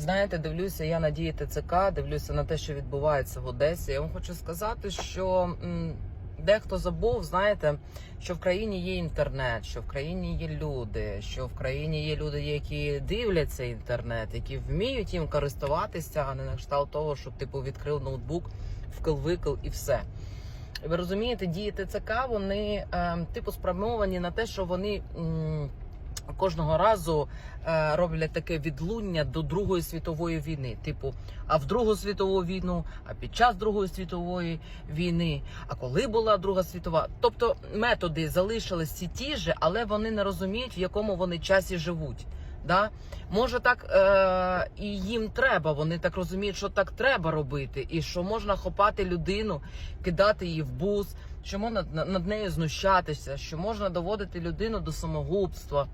Знаєте, дивлюся я на дії ТЦК, дивлюся на те, що відбувається в Одесі. Я вам хочу сказати, що дехто забув, знаєте, що в країні є інтернет, що в країні є люди, що в країні є люди, які дивляться інтернет, які вміють їм користуватися, а не на кшталт того, щоб типу відкрив ноутбук, вкл-викл і все. Ви розумієте, дії ТЦК вони е, типу спрямовані на те, що вони. м, Кожного разу е, роблять таке відлуння до Другої світової війни. Типу, а в Другу світову війну, а під час Другої світової війни, а коли була Друга світова. Тобто методи залишились ті ж, але вони не розуміють, в якому вони часі живуть. Да? Може, так е- і їм треба. Вони так розуміють, що так треба робити, і що можна хопати людину, кидати її в бус, що можна над нею знущатися, що можна доводити людину до самогубства.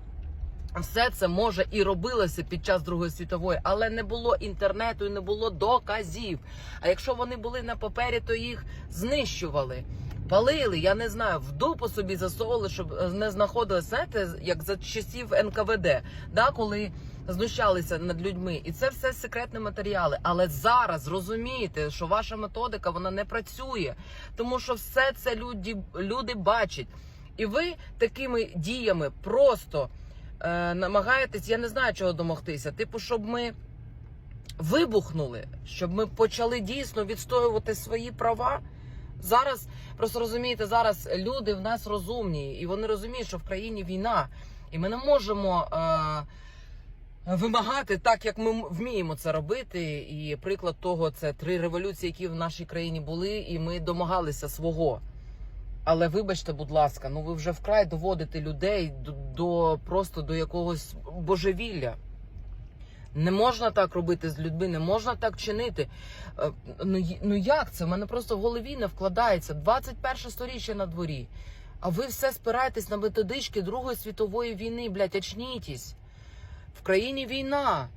Все це може і робилося під час Другої світової, але не було інтернету і не було доказів. А якщо вони були на папері, то їх знищували. Палили, я не знаю, в дупу собі засовували, щоб е, не знаходили, знаєте, як за часів НКВД, да, коли знущалися над людьми. І це все секретні матеріали. Але зараз розумієте, що ваша методика вона не працює, тому що все це люди, люди бачать. І ви такими діями просто е, намагаєтесь, я не знаю, чого домогтися. Типу, щоб ми вибухнули, щоб ми почали дійсно відстоювати свої права. Зараз просто розумієте, зараз люди в нас розумні, і вони розуміють, що в країні війна, і ми не можемо. Е, Вимагати так, як ми вміємо це робити, і приклад того це три революції, які в нашій країні були, і ми домагалися свого. Але вибачте, будь ласка, ну ви вже вкрай доводите людей до, до просто до якогось божевілля. Не можна так робити з людьми, не можна так чинити. Е, Ну, ну як це? У мене просто в голові не вкладається. 21 сторіччя на дворі. А ви все спираєтесь на методички Другої світової війни, блядь, очнітесь. В країні війна.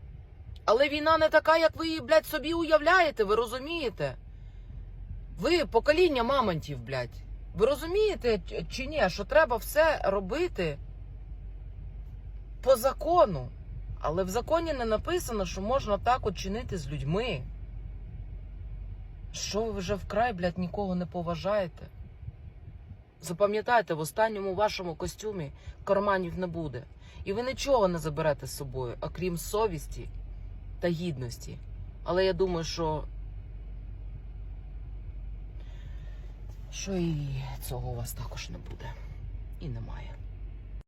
Але війна не така, як ви її, блядь, собі уявляєте, ви розумієте? Ви покоління мамонтів, блядь. Ви розумієте чи ні, що треба все робити по закону. Але в законі не написано, що можна так от чинити з людьми. Що ви вже вкрай, блядь, нікого не поважаєте? Запам'ятайте, в останньому вашому костюмі карманів не буде. І ви нічого не заберете з собою, окрім совісті та гідності. Але я думаю, що. Що і цього у вас також не буде. І немає.